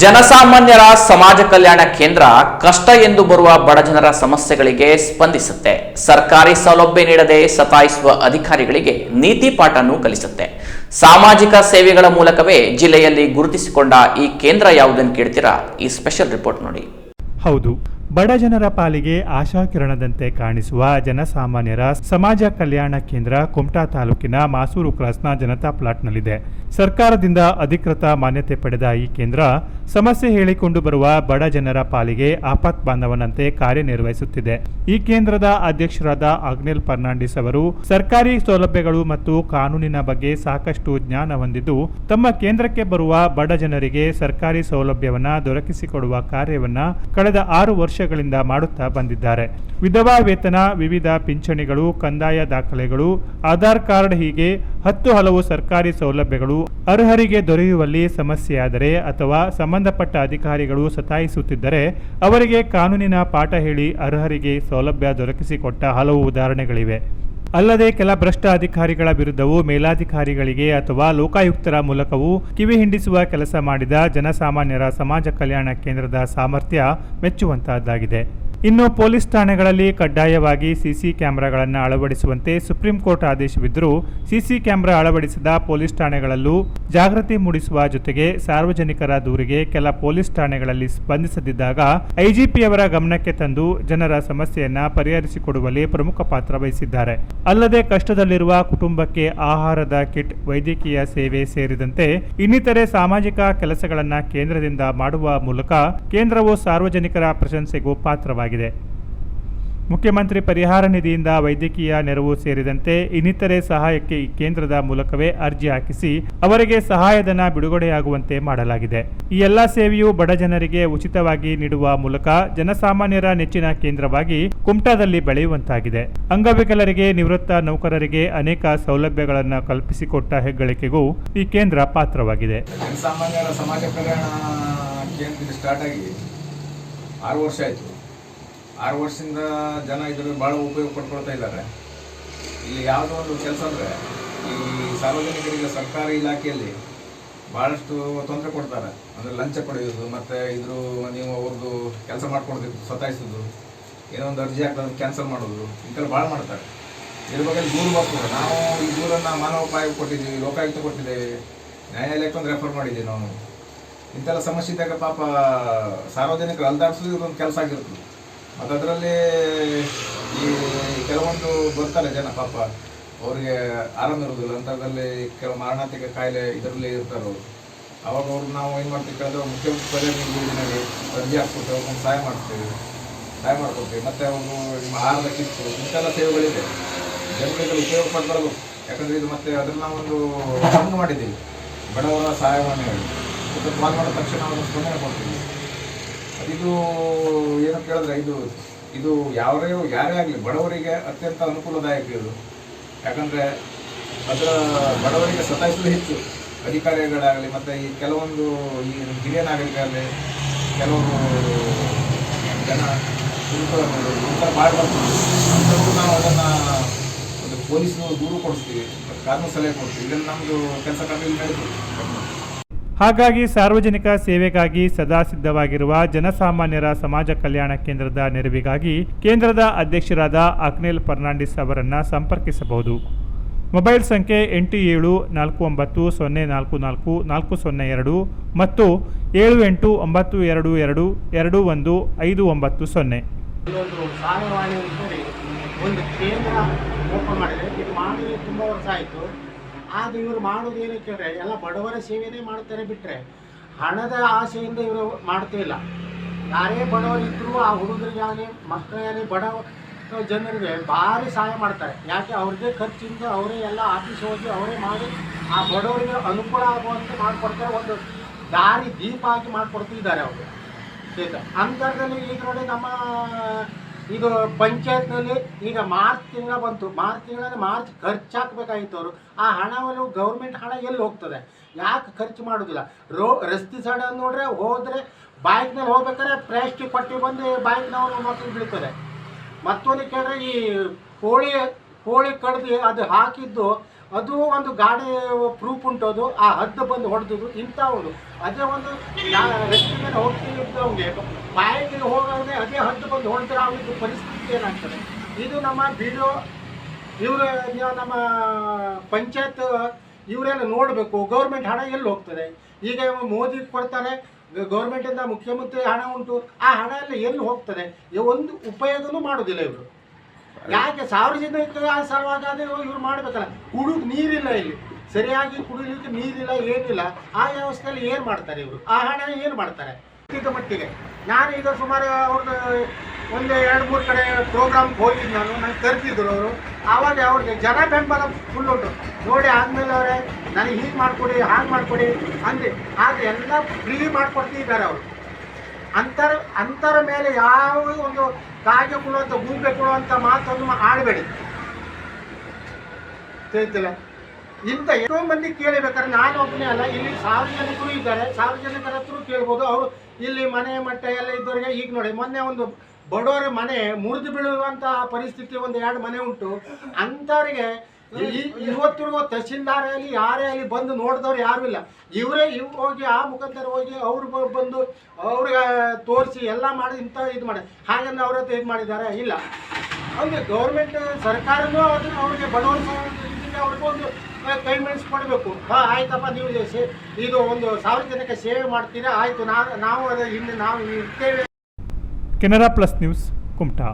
ಜನಸಾಮಾನ್ಯರ ಸಮಾಜ ಕಲ್ಯಾಣ ಕೇಂದ್ರ ಕಷ್ಟ ಎಂದು ಬರುವ ಬಡಜನರ ಸಮಸ್ಯೆಗಳಿಗೆ ಸ್ಪಂದಿಸುತ್ತೆ. ಸರ್ಕಾರಿ ಸೌಲಭ್ಯ ನೀಡದೆ ಸತಾಯಿಸುವ ಅಧಿಕಾರಿಗಳಿಗೆ ನೀತಿ ಪಾಠನೂ ಕಲಿಸುತ್ತೆ. ಸಾಮಾಜಿಕ ಸೇವೆಗಳ ಮೂಲಕವೇ ಜಿಲ್ಲೆಯಲ್ಲಿ ಗುರುತಿಸಿಕೊಂಡ ಈ ಕೇಂದ್ರ ಯಾವುದನ್ನು ಕೇಳ್ತೀರಾ? ಈ ಸ್ಪೆಷಲ್ ರಿಪೋರ್ಟ್ ನೋಡಿ. ಹೌದು. ಬಡ ಜನರ ಪಾಲಿಗೆ ಆಶಾಕಿರಣದಂತೆ ಕಾಣಿಸುವ ಜನಸಾಮಾನ್ಯರ ಸಮಾಜ ಕಲ್ಯಾಣ ಕೇಂದ್ರ ಕುಮಟಾ ತಾಲೂಕಿನ ಮಾಸೂರು ಕ್ರಾಸ್ನ ಜನತಾ ಪ್ಲಾಟ್ನಲ್ಲಿದೆ. ಸರ್ಕಾರದಿಂದ ಅಧಿಕೃತ ಮಾನ್ಯತೆ ಪಡೆದ ಈ ಕೇಂದ್ರ ಸಮಸ್ಯೆ ಹೇಳಿಕೊಂಡು ಬರುವ ಬಡ ಜನರ ಪಾಲಿಗೆ ಆಪತ್ ಬಾಂಧವನಂತೆ ಕಾರ್ಯನಿರ್ವಹಿಸುತ್ತಿದೆ. ಈ ಕೇಂದ್ರದ ಅಧ್ಯಕ್ಷರಾದ ಅಗ್ನಿಲ್ ಫರ್ನಾಂಡಿಸ್ ಅವರು, ಸರ್ಕಾರಿ ಸೌಲಭ್ಯಗಳು ಮತ್ತು ಕಾನೂನಿನ ಬಗ್ಗೆ ಸಾಕಷ್ಟು ಜ್ಞಾನ ಹೊಂದಿದ್ದು, ತಮ್ಮ ಕೇಂದ್ರಕ್ಕೆ ಬರುವ ಬಡ ಜನರಿಗೆ ಸರ್ಕಾರಿ ಸೌಲಭ್ಯವನ್ನ ದೊರಕಿಸಿಕೊಡುವ ಕಾರ್ಯವನ್ನ ಕಳೆದ ಆರು ವರ್ಷಗಳಿಂದ ಮಾಡುತ್ತಾ ಬಂದಿದ್ದಾರೆ. ವಿಧವಾ ವೇತನ, ವಿವಿಧ ಪಿಂಚಣಿಗಳು, ಕಂದಾಯ ದಾಖಲೆಗಳು, ಆಧಾರ್ ಕಾರ್ಡ್ ಹೀಗೆ ಹತ್ತು ಹಲವು ಸರ್ಕಾರಿ ಸೌಲಭ್ಯಗಳು ಅರ್ಹರಿಗೆ ದೊರೆಯುವಲ್ಲಿ ಸಮಸ್ಯೆಯಾದರೆ ಅಥವಾ ಸಂಬಂಧಪಟ್ಟ ಅಧಿಕಾರಿಗಳು ಸತಾಯಿಸುತ್ತಿದ್ದರೆ ಅವರಿಗೆ ಕಾನೂನಿನ ಪಾಠ ಹೇಳಿ ಅರ್ಹರಿಗೆ ಸೌಲಭ್ಯ ದೊರಕಿಸಿಕೊಟ್ಟ ಹಲವು ಉದಾಹರಣೆಗಳಿವೆ. ಅಲ್ಲದೆ ಕೆಲ ಭ್ರಷ್ಟ ಅಧಿಕಾರಿಗಳ ವಿರುದ್ಧವೂ ಮೇಲಾಧಿಕಾರಿಗಳಿಗೆ ಅಥವಾ ಲೋಕಾಯುಕ್ತರ ಮೂಲಕವೂ ಕಿವಿ ಹಿಂಡಿಸುವ ಕೆಲಸ ಮಾಡಿದ ಜನಸಾಮಾನ್ಯರ ಸಮಾಜ ಕಲ್ಯಾಣ ಕೇಂದ್ರದ ಸಾಮರ್ಥ್ಯ ಮೆಚ್ಚುವಂತಹದ್ದಾಗಿದೆ. ಇನ್ನು ಪೊಲೀಸ್ ಠಾಣೆಗಳಲ್ಲಿ ಕಡ್ಡಾಯವಾಗಿ ಸಿಸಿ ಕ್ಯಾಮೆರಾಗಳನ್ನು ಅಳವಡಿಸುವಂತೆ ಸುಪ್ರೀಂ ಕೋರ್ಟ್ ಆದೇಶವಿದ್ದರೂ ಸಿಸಿ ಕ್ಯಾಮೆರಾ ಅಳವಡಿಸಿದ ಪೊಲೀಸ್ ಠಾಣೆಗಳಲ್ಲೂ ಜಾಗೃತಿ ಮೂಡಿಸುವ ಜೊತೆಗೆ ಸಾರ್ವಜನಿಕರ ದೂರಿಗೆ ಕೆಲ ಪೊಲೀಸ್ ಠಾಣೆಗಳಲ್ಲಿ ಸ್ಪಂದಿಸದಿದ್ದಾಗ ಐಜಿಪಿಯವರ ಗಮನಕ್ಕೆ ತಂದು ಜನರ ಸಮಸ್ಯೆಯನ್ನ ಪರಿಹರಿಸಿಕೊಡುವಲ್ಲಿ ಪ್ರಮುಖ ಪಾತ್ರ ವಹಿಸಿದ್ದಾರೆ. ಅಲ್ಲದೆ ಕಷ್ಟದಲ್ಲಿರುವ ಕುಟುಂಬಕ್ಕೆ ಆಹಾರದ ಕಿಟ್, ವೈದ್ಯಕೀಯ ಸೇವೆ ಸೇರಿದಂತೆ ಇನ್ನಿತರೆ ಸಾಮಾಜಿಕ ಕೆಲಸಗಳನ್ನ ಕೇಂದ್ರದಿಂದ ಮಾಡುವ ಮೂಲಕ ಕೇಂದ್ರವು ಸಾರ್ವಜನಿಕರ ಪ್ರಶಂಸೆಗೂ ಪಾತ್ರವಾಗಿದೆ. ಮುಖ್ಯಮಂತ್ರಿ ಪರಿಹಾರ ನಿಧಿಯಿಂದ ವೈದ್ಯಕೀಯ ನೆರವು ಸೇರಿದಂತೆ ಇನ್ನಿತರೆ ಸಹಾಯಕ್ಕೆ ಈ ಕೇಂದ್ರದ ಮೂಲಕವೇ ಅರ್ಜಿ ಹಾಕಿಸಿ ಅವರಿಗೆ ಸಹಾಯಧನ ಬಿಡುಗಡೆಯಾಗುವಂತೆ ಮಾಡಲಾಗಿದೆ. ಈ ಎಲ್ಲ ಸೇವೆಯು ಬಡ ಜನರಿಗೆ ಉಚಿತವಾಗಿ ನೀಡುವ ಮೂಲಕ ಜನಸಾಮಾನ್ಯರ ನೆಚ್ಚಿನ ಕೇಂದ್ರವಾಗಿ ಕುಮಟಾದಲ್ಲಿ ಬೆಳೆಯುವಂತಾಗಿದೆ. ಅಂಗವಿಕಲರಿಗೆ, ನಿವೃತ್ತ ನೌಕರರಿಗೆ ಅನೇಕ ಸೌಲಭ್ಯಗಳನ್ನು ಕಲ್ಪಿಸಿಕೊಟ್ಟ ಹೆಗ್ಗಳಿಕೆಗೂ ಈ ಕೇಂದ್ರ ಪಾತ್ರವಾಗಿದೆ. ಸಮಾಜ ಕಲ್ಯಾಣ ಕೇಂದ್ರ ಸ್ಟಾರ್ಟ್ ಆಗಿ ಆರು ವರ್ಷ ಆಯಿತು. ಆರು ವರ್ಷದಿಂದ ಜನ ಇದರಲ್ಲಿ ಭಾಳ ಉಪಯೋಗ ಪಡ್ಕೊಳ್ತಾ ಇದ್ದಾರೆ. ಇಲ್ಲಿ ಯಾವುದೋ ಒಂದು ಕೆಲಸ ಅಂದರೆ ಈ ಸಾರ್ವಜನಿಕರಿಗೆ ಸರ್ಕಾರಿ ಇಲಾಖೆಯಲ್ಲಿ ಭಾಳಷ್ಟು ತೊಂದರೆ ಕೊಡ್ತಾರೆ. ಅಂದರೆ ಲಂಚ ಪಡೆಯೋದು, ಮತ್ತು ಇದ್ರ ನೀವು ಅವ್ರದ್ದು ಕೆಲಸ ಮಾಡ್ಕೊಡ್ತಿದ್ದು ಸತಾಯಿಸೋದು, ಏನೋ ಒಂದು ಅರ್ಜಿ ಹಾಕೋದು ಕ್ಯಾನ್ಸಲ್ ಮಾಡೋದು ಇಂಥೆಲ್ಲ ಭಾಳ ಮಾಡ್ತಾರೆ. ಇದ್ರ ಬಗ್ಗೆ ದೂರು ಬರ್ತದೆ ನಾವು ಈ ದೂರನ್ನು ಮಾನವೋಪಾಯ ಕೊಟ್ಟಿದ್ದೀವಿ, ಲೋಕಾಯುಕ್ತ ಕೊಟ್ಟಿದ್ದೇವೆ, ನ್ಯಾಯಾಲಯಕ್ಕೆ ಒಂದು ರೆಫರ್ ಮಾಡಿದ್ದೀವಿ ನಾವು. ಇಂಥೆಲ್ಲ ಸಮಸ್ಯೆ ಇದ್ದಾಗ ಪಾಪ ಸಾರ್ವಜನಿಕರು ಅಲ್ದಾಡಿಸೋದು ಇದೊಂದು ಕೆಲಸ ಆಗಿರ್ತದೆ. ಮತ್ತು ಅದರಲ್ಲಿ ಈ ಕೆಲವೊಂದು ಬರ್ತಾರೆ ಜನ, ಪಾಪ. ಅವರಿಗೆ ಆರಾಮ ಇರೋದಿಲ್ಲ. ಅಂಥದ್ರಲ್ಲಿ ಕೆಲವು ಮಾರಣಾಂತಿಕ ಕಾಯಿಲೆ ಇದರಲ್ಲಿ ಇರ್ತಾರೆ ಅವರು. ಅವಾಗ ಅವ್ರು ನಾವು ಏನು ಮಾಡ್ತೀವಿ ಕೇಳಿದ್ರೆ ಮುಖ್ಯಮಂತ್ರಿ ಪರಿಹಾರ ಯೋಜನೆಗೆ ಅರ್ಜಿ ಹಾಕ್ಬಿಟ್ಟು ಅವ್ರಿಗೆ ಸಹಾಯ ಮಾಡ್ತೀವಿ. ಸಹಾಯ ಮಾಡ್ಕೊಡ್ತೀವಿ. ಮತ್ತು ಅವರು ನಿಮ್ಮ ಆಹಾರದ ಕಿತ್ತು ಇಂಥೆಲ್ಲ ಸೇವೆಗಳಿದೆ. ಜನರಿಗೆ ಉಪಯೋಗ ಪಡ್ಬಾರ್ದು. ಯಾಕಂದರೆ ಇದು ಮತ್ತೆ ಅದನ್ನು ನಾವೊಂದು ಸಂಘ ಮಾಡಿದ್ದೀವಿ. ಬಡವರ ಹೇಳಿ ಮತ್ತು ಕಾಲ್ ಮಾಡಿದ ತಕ್ಷಣ ಅವರು ಸ್ಪಂದನೆ ಕೊಡ್ತೀವಿ. ಏನು ಕೇಳಿದ್ರೆ ಇದು ಇದು ಯಾರೇ ಯಾರೇ ಆಗಲಿ ಬಡವರಿಗೆ ಅತ್ಯಂತ ಅನುಕೂಲದಾಯಕ ಇದು. ಯಾಕಂದರೆ ಅದರ ಬಡವರಿಗೆ ಸತಾಯಿಸಲು ಹೆಚ್ಚು. ಅಧಿಕಾರಿಗಳಾಗಲಿ ಮತ್ತು ಈ ಕೆಲವೊಂದು ಈ ಹಿರಿಯ ನಾಗರಿಕರಲ್ಲಿ ಕೆಲವರು ಜನ ಮಾಡಬಾರ್ದು. ಅಂಥವ್ರು ನಾವು ಅದನ್ನು ಒಂದು ಪೊಲೀಸರು ದೂರು ಕೊಡಿಸ್ತೀವಿ, ಕಾನೂನು ಸಲಹೆ ಕೊಡ್ತೀವಿ. ಇದನ್ನು ನಮ್ಮದು ಕೆಲಸ ಕಾರ್ಯದಲ್ಲಿ ನಡೀತದೆ ಹಾಗಾಗಿ ಸಾರ್ವಜನಿಕ ಸೇವೆಗಾಗಿ ಸದಾ ಸಿದ್ಧವಾಗಿರುವ ಜನಸಾಮಾನ್ಯರ ಸಮಾಜ ಕಲ್ಯಾಣ ಕೇಂದ್ರದ ನೆರವಿಗಾಗಿ ಕೇಂದ್ರದ ಅಧ್ಯಕ್ಷರಾದ ಅಕ್ನಿಲ್ ಫರ್ನಾಂಡಿಸ್ ಅವರನ್ನು ಸಂಪರ್ಕಿಸಬಹುದು. ಮೊಬೈಲ್ ಸಂಖ್ಯೆ ಎಂಟು ಏಳು ನಾಲ್ಕು ಒಂಬತ್ತು ಸೊನ್ನೆ ನಾಲ್ಕು ನಾಲ್ಕು ನಾಲ್ಕು ಸೊನ್ನೆ ಎರಡು ಮತ್ತು ಏಳು ಎಂಟು ಒಂಬತ್ತು ಎರಡು ಎರಡು ಎರಡು ಒಂದು ಐದು ಒಂಬತ್ತು ಸೊನ್ನೆ. ಒಂದು ಕೇಂದ್ರ ಓಪನ್ ಮಾಡಿದೆ. ಇದು ಮಾಡಿ ತುಂಬ ವರ್ಷ ಆಯಿತು. ಆದ್ರೆ ಇವರು ಮಾಡೋದು ಏನಕ್ಕೆ ಅಂದರೆ ಎಲ್ಲ ಬಡವರ ಸೇವೆನೇ ಮಾಡ್ತಾರೆ ಬಿಟ್ಟರೆ ಹಣದ ಆಸೆಯಿಂದ ಇವರು ಮಾಡ್ತಿಲ್ಲ ಯಾರೇ ಬಡವರು ಇದ್ದರೂ ಆ ಹುಡುಗರಿಗಾಗಲಿ, ಮಕ್ಕಳಿಗಾಗಲಿ, ಬಡ ಜನರಿಗೆ ಭಾರಿ ಸಹಾಯ ಮಾಡ್ತಾರೆ. ಯಾಕೆ? ಅವ್ರಿಗೆ ಖರ್ಚಿಂದ ಅವರೇ ಎಲ್ಲ ಆಫೀಸ್ ಹೋಗಿ ಅವರೇ ಮಾಡಿ ಆ ಬಡವರಿಗೆ ಅನುಕೂಲ ಆಗುವಂತೆ ಮಾಡಿಕೊಡ್ತಾರೆ, ಒಂದು ದಾರಿ ದೀಪ ಹಾಕಿ ಮಾಡಿಕೊಡ್ತಿದ್ದಾರೆ ಅವರು. ಅಂತರದಲ್ಲಿ ಈಗ ನೋಡಿ ನಮ್ಮ ಇದು ಪಂಚಾಯತ್ನಲ್ಲಿ ಈಗ ಮಾರ್ಚ್ ತಿಂಗಳ ಬಂತು. ಮಾರ್ಚ್ ತಿಂಗಳಲ್ಲಿ ಮಾರ್ಚ್ ಖರ್ಚು ಹಾಕ್ಬೇಕಾಗಿತ್ತು ಅವರು ಆ ಹಣವನ್ನು ಗೌರ್ಮೆಂಟ್ ಹಣ ಎಲ್ಲಿ ಹೋಗ್ತದೆ? ಯಾಕೆ ಖರ್ಚು ಮಾಡೋದಿಲ್ಲ? ರೋ, ರಸ್ತೆ ಸೈಡ್ ನೋಡ್ರೆ ಹೋದರೆ ಬೈಕ್ನಲ್ಲಿ ಹೋಗ್ಬೇಕಾದ್ರೆ ಪ್ಲಾಸ್ಟಿಕ್ ಪಟ್ಟಿ ಬಂದು ಬೈಕ್ನವರು ಮಕ್ಕಳು ಬೀಳ್ತಾರೆ ಮತ್ತೊಂದು ಕೇಳಿದ್ರೆ ಈ ಕೋಳಿ ಕೋಳಿ ಕಡ್ದು ಅದು ಹಾಕಿದ್ದು ಅದು ಒಂದು ಗಾಡಿ ಪ್ರೂಫ್ ಉಂಟು. ಅದು ಆ ಹದ್ದು ಬಂದು ಹೊಡೆದು ಇಂಥ ಒಂದು. ಅದೇ ಒಂದು ರಸ್ತೆ ಮೇಲೆ ಹೋಗ್ತಿದ್ದವ್ಗೆ ಬಾಯಿಗೆ ಹೋಗೋದೇ ಅದೇ ಹದ್ದು ಬಂದು ಹೊಡೆದ್ರೆ ಅವನಿಗೆ ಪರಿಸ್ಥಿತಿ ಏನಾಗ್ತದೆ? ಇದು ನಮ್ಮ ವಿಡಿಯೋ ಇವರು, ನಮ್ಮ ಪಂಚಾಯತ್, ಇವರೆಲ್ಲ ನೋಡಬೇಕು. ಗೌರ್ಮೆಂಟ್ ಹಣ ಎಲ್ಲಿ ಹೋಗ್ತದೆ? ಈಗ ಮೋದಿ ಕೊಡ್ತಾರೆ, ಗೌರ್ಮೆಂಟಿಂದ ಮುಖ್ಯಮಂತ್ರಿ ಹಣ ಉಂಟು. ಆ ಹಣ ಎಲ್ಲ ಎಲ್ಲಿ ಹೋಗ್ತದೆ? ಒಂದು ಉಪಯೋಗನೂ ಮಾಡೋದಿಲ್ಲ ಇವರು. ಯಾಕೆ ಸಾರ್ವಜನಿಕ ಸಲುವಾಗಿ ಅದೇ ಇವ್ರು ಮಾಡ್ಬೇಕಲ್ಲ. ಕುಡಿದು ನೀರಿಲ್ಲ ಇಲ್ಲಿ. ಸರಿಯಾಗಿ ಕುಡಿಲಿಕ್ಕೆ ನೀರಿಲ್ಲ, ಏನಿಲ್ಲ. ಆ ವ್ಯವಸ್ಥೆಯಲ್ಲಿ ಏನು ಮಾಡ್ತಾರೆ ಇವರು? ಆ ಹಣ ಏನು ಮಾಡ್ತಾರೆ? ಮಟ್ಟಿಗೆ. ನಾನು ಈಗ ಸುಮಾರು ಅವ್ರದ್ದು ಒಂದು ಎರಡು ಮೂರು ಕಡೆ ಪ್ರೋಗ್ರಾಮ್ಗೆ ಹೋಗಿದ್ದು ನಾನು. ನನಗೆ ಕರೆದಿದ್ರು ಅವರು. ಆವಾಗ ಅವ್ರಿಗೆ ಜನ ಬೆಂಬಲ ಫುಲ್ ಉಂಟು. ನೋಡಿ ಆದಮೇಲೆ ಅವರೇ, ನನಗೆ ಹೀಗೆ ಮಾಡಿಕೊಡಿ, ಹಾಗೆ ಮಾಡಿಕೊಡಿ ಅಂದೆ. ಆದರೆ ಎಲ್ಲ ಫ್ರೀ ಮಾಡಿಕೊಡ್ತಿದ್ದಾರೆ ಅವರು. ಅಂತರ ಅಂತರ ಮೇಲೆ ಯಾವ ಒಂದು ಕಾಗೆ ಕೊಡುವಂಥ ಗೂಬೆ ಕೊಡುವಂಥ ಮಾತನ್ನು ಆಡಬೇಡಿ. ತಿಳಿತಿಲ್ಲ? ಇಂಥ ಎಷ್ಟೋ ಮಂದಿ ಕೇಳಬೇಕಾದ್ರೆ ನಾನು ಒಬ್ಬನೇ ಅಲ್ಲ, ಇಲ್ಲಿ ಸಾರ್ವಜನಿಕರು ಇದ್ದಾರೆ. ಸಾರ್ವಜನಿಕರ ಹತ್ರ ಕೇಳ್ಬೋದು. ಅವರು ಇಲ್ಲಿ ಮನೆ ಮಟ್ಟ ಎಲ್ಲ ಇದ್ದವರಿಗೆ ಈಗ ನೋಡಿ, ಮೊನ್ನೆ ಒಂದು ಬಡವರ ಮನೆ ಮುರಿದು ಬೀಳುವಂತಹ ಪರಿಸ್ಥಿತಿ, ಒಂದು ಎರಡು ಮನೆ ಉಂಟು. ಅಂಥವ್ರಿಗೆ ಇವತ್ತಿರುವ ತಹಸೀಲ್ದಾರ್ ಆಗಲಿ ಯಾರೇ ಆಗಲಿ ಬಂದು ನೋಡಿದವ್ರು ಯಾರು ಇಲ್ಲ. ಇವರೇ ಇವ್ ಹೋಗಿ ಆ ಮುಖಾಂತರ ಹೋಗಿ ಅವ್ರು ಬಂದು ಅವ್ರಿಗೆ ತೋರಿಸಿ ಎಲ್ಲ ಮಾಡಿ ಇಂಥ ಇದು ಮಾಡಿ. ಹಾಗಂದ್ರೆ ಅವ್ರ ಹತ್ರ ಇದು ಮಾಡಿದ್ದಾರೆ ಇಲ್ಲ. ಅಂದ್ರೆ ಗೌರ್ಮೆಂಟ್ ಸರ್ಕಾರನು ಅದನ್ನು ಅವ್ರಿಗೆ ಬಡವರ ಅವ್ರಿಗೊಂದು ಕೈ ಕೊಡಬೇಕು. ಹಾಂ, ಆಯ್ತಪ್ಪ, ನೀವು ಇದು ಒಂದು ಸಾರ್ವಜನಿಕ ಸೇವೆ ಮಾಡ್ತೀರಾ? ಆಯಿತು, ನಾವು ನಾವು ಅದೇ ಹಿಂದೆ ನಾವು ಇರ್ತೇವೆ. Canara Plus News, Kumta.